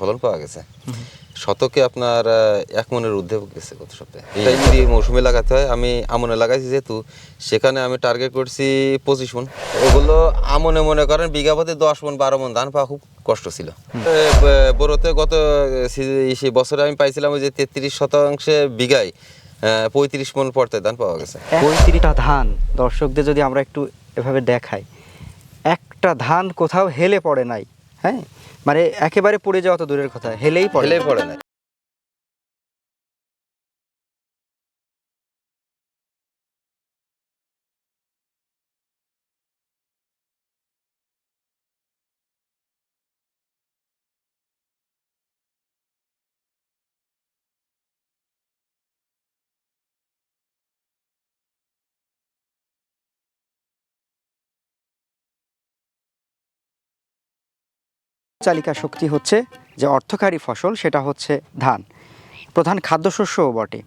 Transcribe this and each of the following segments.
ফলন পাওয়া গেছে। শতকে আপনার এক মনের ঊর্ধ্বে গেছে গত সপ্তাহে। ইরি মৌসুমে লাগাতে হয়। আমি আমনে লাগাইছি যেহেতু সেখানে আমি টার্গেট করছি পঁচিশ মন। ওগুলো আমনে মনে করেন বিঘা প্রতি দশ মন বারো মন ধান পাওয়া খুব কষ্ট ছিল। বড়োতে গত বছরে আমি পাইছিলাম ওই যে তেত্রিশ শতাংশে বিঘায় পঁয়ত্রিশ মন পড়তে ধান পাওয়া গেছে। পঁয়ত্রিশটা ধান দর্শকদের যদি আমরা একটু এভাবে দেখাই একটা ধান কোথাও হেলে পড়ে নাই। হ্যাঁ মানে একেবারে পড়ে যাওয়া তো দূরের কথা হেলেই পড়ে। হেলেই পড়ে না। চালিকা শক্তি হচ্ছে যে অর্থকারী ফসল, সেটা হচ্ছে ধান। প্রধান খাদ্যশস্যও বটে।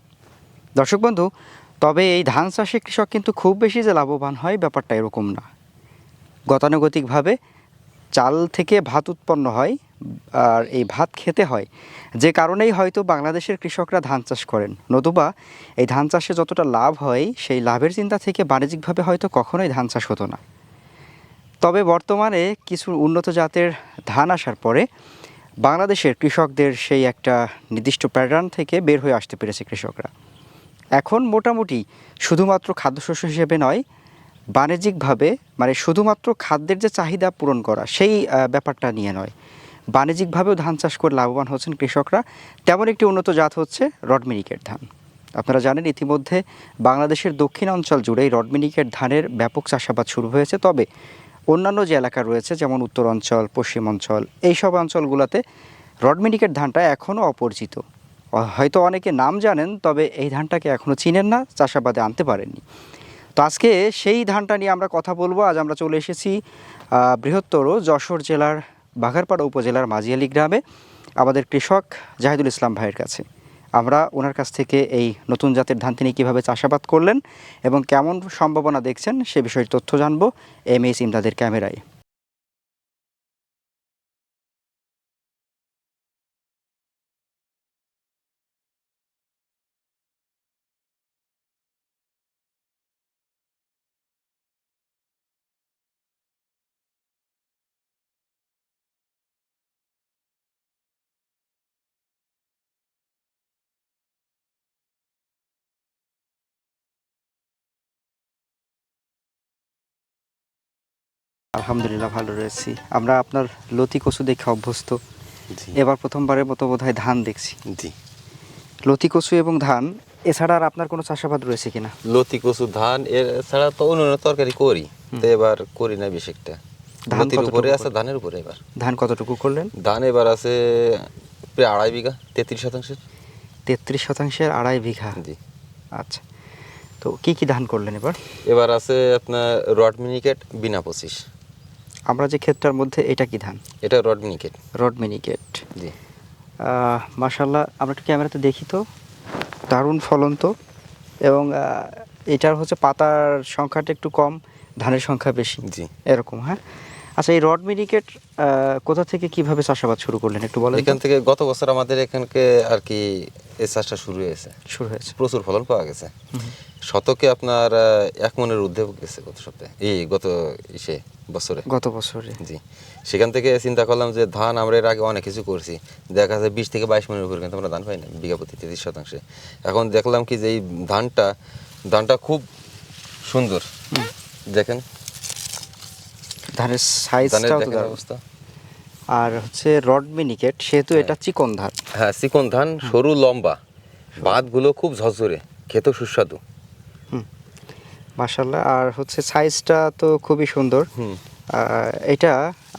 দর্শক বন্ধু, তবে এই ধান চাষে কৃষক কিন্তু খুব বেশি যে লাভবান হয়, ব্যাপারটা এরকম না। গতানুগতিকভাবে চাল থেকে ভাত উৎপন্ন হয়, আর এই ভাত খেতে হয়। যে কারণেই হয়তো বাংলাদেশের কৃষকরা ধান চাষ করেন। নতুবা এই ধান চাষে যতটা লাভ হয়, সেই লাভের চিন্তা থেকে বাণিজ্যিকভাবে হয়তো কখনোই ধান চাষ হতো না। তবে বর্তমানে কিছু উন্নত জাতের ধান আসার পরে বাংলাদেশের কৃষকদের সেই একটা নির্দিষ্ট প্যাটার্ন থেকে বের হয়ে আসতে পেরেছে কৃষকরা। এখন মোটামুটি শুধুমাত্র খাদ্যশস্য হিসেবে নয়, বাণিজ্যিকভাবে মানে শুধুমাত্র খাদ্যের যে চাহিদা পূরণ করা সেই ব্যাপারটা নিয়ে নয়। বাণিজ্যিকভাবেও ধান চাষ করে লাভবান হচ্ছেন কৃষকরা। তেমন একটি উন্নত জাত হচ্ছে রডমিনিকের ধান। আপনারা জানেন ইতিমধ্যে বাংলাদেশের দক্ষিণ অঞ্চল জুড়েই রডমিনিকেট ধানের ব্যাপক চাষাবাদ শুরু হয়েছে। তবে অন্যান্য যে এলাকা রয়েছে, যেমন উত্তর অঞ্চল, পশ্চিম অঞ্চল, এই সব অঞ্চলগুলোতে রডমিনিকেট ধানটা এখনও অপরিচিত। হয়তো অনেকে নাম জানেন, তবে এই ধানটাকে এখনও চিনেন না, চাষাবাদে আনতে পারেননি। তো আজকে সেই ধানটা নিয়ে আমরা কথা বলব। আজ আমরা চলে এসেছি বৃহত্তর যশোর জেলার বাঘারপাড়া উপজেলার মাঝিয়ালি গ্রামে। আমাদের কৃষক জাহিদুল ইসলাম ভাইয়ের কাছে। আমরা ওনার কাছ থেকে এই নতুন জাতের ধান তিনি কীভাবে চাষাবাদ করলেন এবং কেমন সম্ভাবনা দেখছেন সে বিষয়ে তথ্য জানব। এম এস ইমদাদের ক্যামেরায়। আলহামদুলিল্লাহ ভালো রয়েছি। আমরা আপনার লতি কচু দেখে অভ্যস্ত। এবার প্রথমবারের মতো বোধহয় ধান দেখছি। জি। লতি কচু এবং ধান এছাড়া আর আপনার কোনো চাষাবাদ রয়েছে কিনা? লতি কচু ধান এছাড়া তো অন্যান্য তরকারি করি। তো এবার করি না বেশি একটা। ধান লতির উপরে আছে ধানের উপরে এবার। ধান কতটুকু করলেন? ধান এবার আছে প্রায় আড়াই বিঘা তেত্রিশ শতাংশের। তেত্রিশ শতাংশের আড়াই বিঘা? জি। আচ্ছা। তো কি কি ধান করলেন এবার? এবার আছে আপনার রড মিনিকেট বিনা পঁচিশ। আমরা যে ক্ষেতটার মধ্যে এটা কি ধান? এটা রড মিনিকেট। রড মিনিকেট। জি। মাশাল্লাহ আমরা একটু ক্যামেরাতে দেখি তো। দারুণ ফলন তো। এবং এটার হচ্ছে পাতার সংখ্যাটা একটু কম ধানের সংখ্যা বেশি। জি। এরকম হ্যাঁ? আচ্ছা এই রড মিনিকেট কোথা থেকে কীভাবে চাষাবাদ শুরু করলেন? একটু বলেন এখান থেকে গত বছর আমাদের এখানকে আর কি এই চাষটা শুরু হয়েছে। শুরু হয়েছে। প্রচুর ফলন পাওয়া গেছে। শতকে আপনার এক মনের ঊর্ধ্বে গেছে গত সপ্তাহে। এই গত ইসে বছরে। গত বছরে। জি। সেখান থেকে চিন্তা করলাম যে ধান আমরা এর আগে অনেক কিছু করছি। দেখা যায় বিশ থেকে বাইশ মনের উপরে কিন্তু আমরা ধান পাই না বিঘা প্রতি তেত্রিশ শতাংশে। এখন দেখলাম কি যে এই ধানটা ধানটা খুব সুন্দর। দেখেন ধানের সাইজটাও তো অবস্থা। আর হচ্ছে রড মিনিকেট সেহেতু এটা চিকন ধান। হ্যাঁ চিকন ধান সরু লম্বা। বাদগুলো খুব ঝরঝরে খেতেও সুস্বাদু। মার্শাল্লাহ আর হচ্ছে সাইজটা তো খুবই সুন্দর। এটা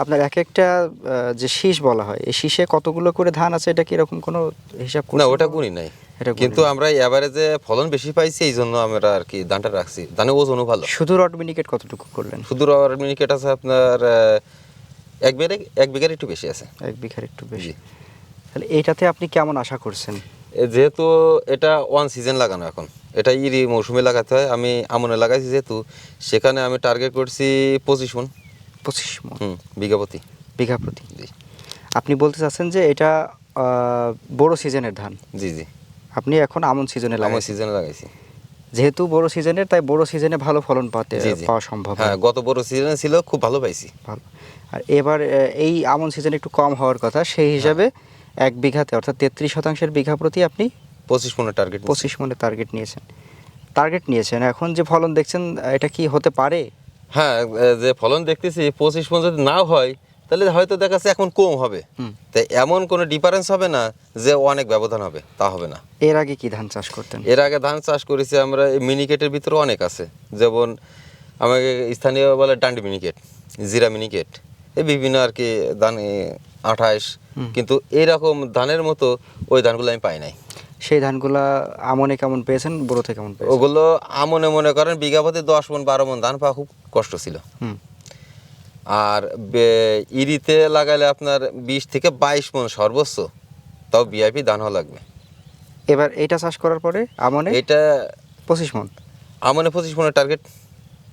আপনার এক একটা যে শীষ বলা হয় এই শীষে কতগুলো করে ধান আছে এটা কি এরকম কোনো হিসাব না ওটা গুণই নাই। কিন্তু আমরা এভারেজে ফলন বেশি পাইছি এই জন্য আমরা আর কি ধানটা রাখছি। ধানের ওজনও ভালো। শুধু রড মিনিকেট কতটুকু করলেন? শুধু রবার মিনিকেট আছে আপনার এক বিঘার এক বিঘার একটু বেশি আছে। এক বিঘার একটু বেশি। তাহলে এইটাতে আপনি কেমন আশা করছেন? যেহেতু এটা ওয়ান সিজন লাগানো এখন। এটা ইরি মৌসুমে লাগাতে হয়। আমি আমনে লাগাইছি যেহেতু সেখানে আমি টার্গেট করছি পঁচিশ মন। পঁচিশ মন। বিঘা প্রতি। বিঘা প্রতি। জি। আপনি বলতে চাচ্ছেন যে এটা বড় সিজনের ধান? জি জি। আপনি এখন আমন সিজনে লাগাইছেন। সিজনে লাগাইছি। যেহেতু বড় সিজনের তাই বড় সিজনে ভালো ফলন পাতে পাওয়া সম্ভব। হ্যাঁ গত বড় সিজনে ছিল খুব ভালো পাইছি। ভালো। আর এবার এই আমন সিজনে একটু কম হওয়ার কথা সেই হিসাবে এক বিঘাতে অর্থাৎ তেত্রিশ শতাংশের বিঘা প্রতি আপনি পঁচিশ পনেরো টার্গেট পঁচিশ মনে টার্গেট নিয়েছেন। টার্গেট নিয়েছেন। এখন যে ফলন দেখছেন এটা কি হতে পারে? হ্যাঁ যে ফলন দেখতেছি পঁচিশ পর্যন্ত যদি নাও হয় তাহলে হয়তো দেখা যাচ্ছে এখন কম হবে। তাই এমন কোনো ডিফারেন্স হবে না যে অনেক ব্যবধান হবে তা হবে না। এর আগে কি ধান চাষ করতেন? এর আগে ধান চাষ করেছি আমরা এই মিনিকেটের ভিতরে অনেক আছে। যেমন আমাকে স্থানীয় বলে ডান্ডি মিনিকেট জিরা মিনিকেট এই বিভিন্ন আর কি ধান আঠাইশ কিন্তু এরকম ধানের মতো ওই ধানগুলো আমি পাই নাই। সেই ধানগুলা আমনে কেমন পেয়েছেন বড়তে কেমন পেয়েছেন? ওগুলো আমনে মনে করেন বিঘা প্রতি দশ মন বারো মন ধান পাওয়া খুব কষ্ট ছিল। আর ইরিতে লাগালে আপনার বিশ থেকে বাইশ মন সর্বোচ্চ। তাও বিআইপি ধান হওয়া লাগবে। এবার এইটা চাষ করার পরে আমনে এটা পঁচিশ মন। আমনে পঁচিশ মনের টার্গেট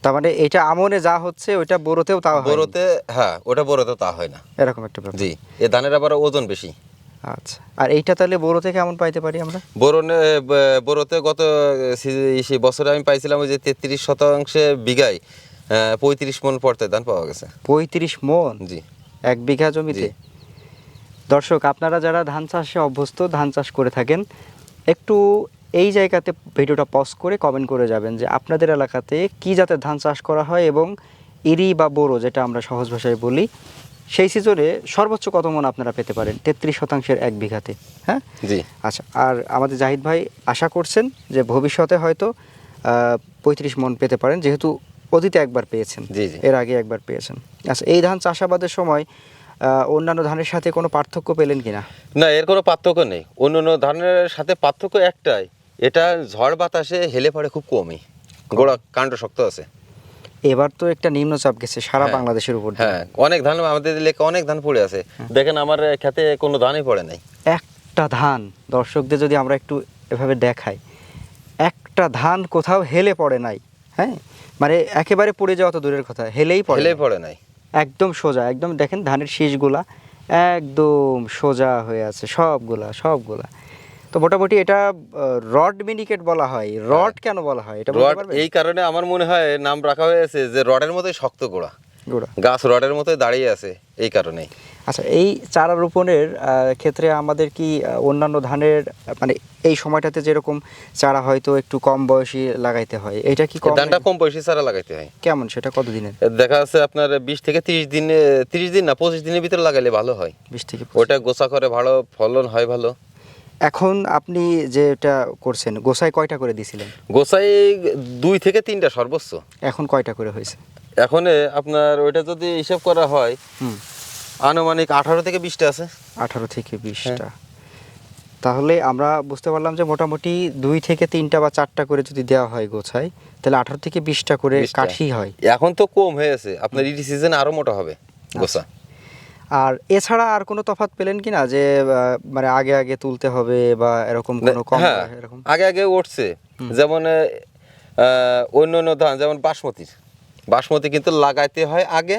তার মানে এটা আমনে যা হচ্ছে ওইটা বড়তেও তাও হয় বড়োতে হ্যাঁ ওটা বড়োতে তা হয় না। এরকম একটা ব্যাপার। জি এ ধানের আবার ওজন বেশি। আচ্ছা আর এইটা তাহলে বড়তে কেমন পাইতে পারি আমরা? বোরনে বোরোতে গত বছরে আমি পাইছিলাম ওই যে তেত্রিশ শতাংশে বিঘায়। পঁয়ত্রিশ মন পড়তে ধান পাওয়া গেছে। পঁয়ত্রিশ মন? জি। এক বিঘা জমিতে। দর্শক আপনারা যারা ধান চাষে অভ্যস্ত ধান চাষ করে থাকেন একটু এই জায়গাতে ভিডিওটা পজ করে কমেন্ট করে যাবেন যে আপনাদের এলাকাতে কি জাতের ধান চাষ করা হয় এবং ইরি বা বোরো যেটা আমরা সহজ ভাষায় বলি সেই সিজনে সর্বোচ্চ কত মন আপনারা পেতে পারেন? তেত্রিশ শতাংশের এক বিঘাতে হ্যাঁ? জি। আচ্ছা আর আমাদের জাহিদ ভাই আশা করছেন যে ভবিষ্যতে হয়তো পঁয়ত্রিশ মন পেতে পারেন যেহেতু অতীতে একবার পেয়েছেন। এর আগে একবার পেয়েছেন। আচ্ছা এই ধান চাষাবাদের সময় অন্যান্য ধানের সাথে কোনো পার্থক্য পেলেন কিনা না? এর কোনো পার্থক্য নেই। অন্য অন্য ধানের সাথে পার্থক্য একটাই এটা ঝড় বাতাসে হেলে পড়ে খুব কমই। গোড়া কাণ্ড শক্ত আছে। এবার তো একটা নিম্নচাপ গেছে সারা হ্যাঁ। বাংলাদেশের উপর হ্যাঁ অনেক ধান আমাদের এলাকায় অনেক ধান পড়ে আছে। দেখেন আমার খেতে কোনো ধানই পড়ে নাই। একটা ধান দর্শকদের যদি আমরা একটু এভাবে দেখাই একটা ধান কোথাও হেলে পড়ে নাই। হ্যাঁ? মানে একেবারে পড়ে যাওয়া তো দূরের কথা হেলেই পড়ে হেলেই পড়ে নাই। একদম সোজা একদম দেখেন ধানের শীষগুলা একদম সোজা হয়ে আছে সবগুলা সবগুলা। তো মোটামুটি এটা রড মিনিকেট বলা হয়। রড কেন বলা হয় এটা রড এই কারণে আমার মনে হয় নাম রাখা হয়েছে যে রডের মতোই শক্ত গোড়া। গোড়া। গাছ রডের মতোই দাঁড়িয়ে আছে। এই কারণেই। আচ্ছা এই চারা রোপণের ক্ষেত্রে আমাদের কি অন্যান্য ধানের মানে এই সময়টাতে যেরকম চারা হয়তো একটু কম বয়সী লাগাইতে হয় এটা কি ধানটা কম বয়সী ছাড়া লাগাইতে হয়। কেমন সেটা কত দিনের দেখা যাচ্ছে আপনার বিশ থেকে তিরিশ দিনে তিরিশ দিন না পঁচিশ দিনের ভিতরে লাগাইলে ভালো হয়। বিশ থেকে ওটা গোছা করে ভালো ফলন হয় ভালো। এখন আপনি যেটা করছেন গোসাই কয়টা করে দিছিলেন? গোসাই দুই থেকে তিনটা সর্বোচ্চ। এখন কয়টা করে হয়েছে? এখন আপনার ওইটা যদি হিসাব করা হয় হুম। আনুমানিক আঠারো থেকে বিশটা আছে। আঠারো থেকে বিশটা। তাহলে আমরা বুঝতে পারলাম যে মোটামুটি দুই থেকে তিনটা বা চারটা করে যদি দেওয়া হয় গোছায় তাহলে আঠারো থেকে বিশটা করে 20টা। কাঠি হয়। এখন তো কম হয়েছে আপনার ইডি সিজন আরও মোটা হবে গোছা। আর এছাড়া আর কোনো তফাৎ পেলেন কি না যে মানে আগে আগে তুলতে হবে বা এরকম কোনো কম হ্যাঁ। এরকম? আগে আগে উঠছে। যেমন অন্য অন্য ধান যেমন বাসমতির। বাসমতি কিন্তু লাগাইতে হয় আগে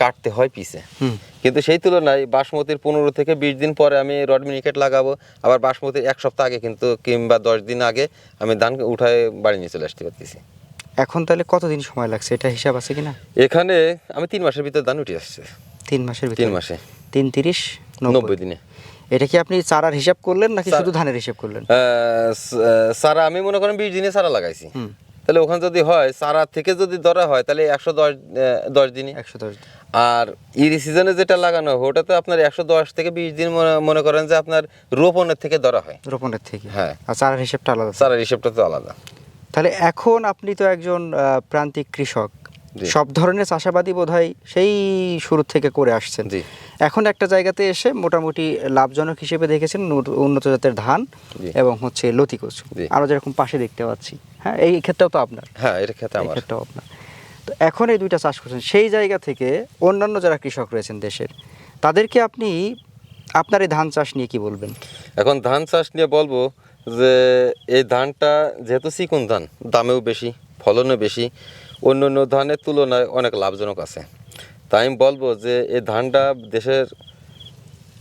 কাটতে হয় পিছে। কিন্তু সেই তুলনায় বাসমতির পনেরো থেকে বিশ দিন পরে আমি রড মিনিকেট লাগাবো আবার বাসমতির এক সপ্তাহ আগে কিন্তু কিংবা দশ দিন আগে আমি ধান উঠায় বাড়ি নিয়ে চলে আসতে পারতেছি। এখন তাহলে কতদিন সময় লাগছে? এটা হিসাব আছে কিনা? এখানে আমি তিন মাসের ভিতরে ধান উঠে আসছে। তিন মাসের তিন মাসে। তিন তিরিশ নব্বই? দিনে। এটা কি আপনি চারার হিসাব করলেন নাকি শুধু ধানের হিসাব করলেন? সারা আমি মনে করেন বিশ দিনে সারা লাগাইছি। তাহলে ওখানে যদি হয় সারা থেকে যদি ধরা হয় তাহলে একশো দশ দশ দিনই একশো দশ দিন। আর ইরি সিজনে যেটা লাগানো হয় ওটাতে আপনার একশো দশ থেকে বিশ দিন মনে- করেন যে আপনার রোপণের থেকে ধরা হয় রোপণের থেকে হ্যাঁ। আর চারার হিসেবটা আলাদা চারার হিসেবটা তো আলাদা তাহলে এখন আপনি তো একজন প্রান্তিক কৃষক। সব ধরনের চাষাবাদই বোধহয় সেই শুরু থেকে করে আসছেন। এখন একটা জায়গাতে এসে মোটামুটি লাভজনক হিসেবে দেখেছেন উন্নত- জাতের ধান এবং হচ্ছে লতি কচু। আমরা যেরকম পাশে দেখতে পাচ্ছি। হ্যাঁ এই ক্ষেত্রেও তো আপনার। হ্যাঁ খেতে এই আমার। ক্ষেত্রেও আপনার। তো এখন এই দুইটা চাষ করছেন। সেই জায়গা থেকে অন্যান্য যারা কৃষক রয়েছেন দেশের তাদেরকে আপনি আপনার এই ধান চাষ নিয়ে কি বলবেন? এখন ধান চাষ নিয়ে বলব যে এই ধানটা যেহেতু চিকন ধান দামেও বেশি ফলনও বেশি অন্য অন্য ধানের তুলনায় অনেক লাভজনক আছে। তাই আমি বলব যে এই ধানটা দেশের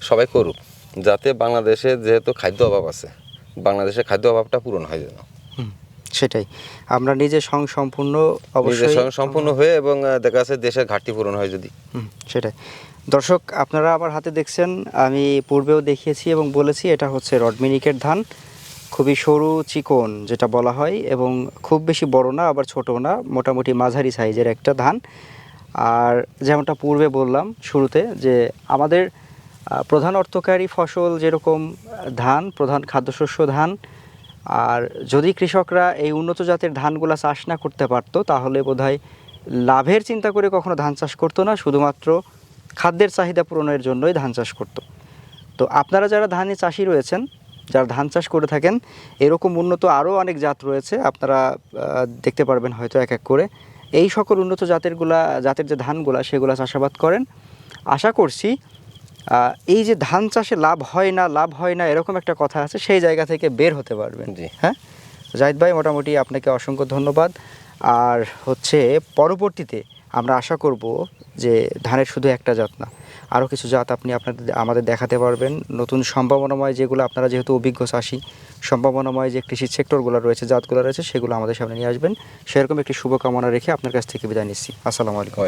সবাই করুক যাতে বাংলাদেশে যেহেতু খাদ্য অভাব আছে বাংলাদেশে খাদ্য অভাবটা পূরণ হয় যেন। হুম, সেটাই। আমরা নিজে স্বয়ং সম্পূর্ণ অবশ্যই সম্পূর্ণ হয়ে এবং দেখা যাচ্ছে দেশের ঘাটতি পূরণ হয় যদি। হুম, সেটাই। দর্শক আপনারা আমার হাতে দেখছেন আমি পূর্বেও দেখিয়েছি এবং বলেছি এটা হচ্ছে রডমিনিকের ধান। খুবই সরু চিকন যেটা বলা হয়, এবং খুব বেশি বড় না, আবার ছোট না, মোটামুটি মাঝারি সাইজের একটা ধান। আর যেমনটা পূর্বে বললাম শুরুতে যে আমাদের প্রধান অর্থকারী ফসল যেরকম ধান, প্রধান খাদ্যশস্য ধান, আর যদি কৃষকরা এই উন্নত জাতের ধানগুলা চাষ না করতে পারতো, তাহলে বোধহয় লাভের চিন্তা করে কখনো ধান চাষ করতো না, শুধুমাত্র খাদ্যের চাহিদা পূরণের জন্যই ধান চাষ করতো। তো আপনারা যারা ধানের চাষি রয়েছেন যারা ধান চাষ করে থাকেন এরকম উন্নত আরও অনেক জাত রয়েছে আপনারা দেখতে পারবেন হয়তো এক এক করে। এই সকল উন্নত জাতেরগুলা জাতের যে ধানগুলা সেগুলা চাষাবাদ করেন। আশা করছি এই যে ধান চাষে লাভ হয় না লাভ হয় না এরকম একটা কথা আছে সেই জায়গা থেকে বের হতে পারবেন। জি। হ্যাঁ? জাহিদ ভাই মোটামুটি আপনাকে অসংখ্য ধন্যবাদ। আর হচ্ছে পরবর্তীতে আমরা আশা করব যে ধানের শুধু একটা জাত না আরও কিছু জাত আপনি আপনাদের আমাদের দেখাতে পারবেন। নতুন সম্ভাবনাময় যেগুলো আপনারা যেহেতু অভিজ্ঞ চাষি, সম্ভাবনাময় যে কৃষি সেক্টরগুলো রয়েছে, জাতগুলো রয়েছে, সেগুলো আমাদের সামনে নিয়ে আসবেন। সেরকম একটি শুভকামনা রেখে আপনার কাছ থেকে বিদায় নিচ্ছি। আসসালামু আলাইকুম।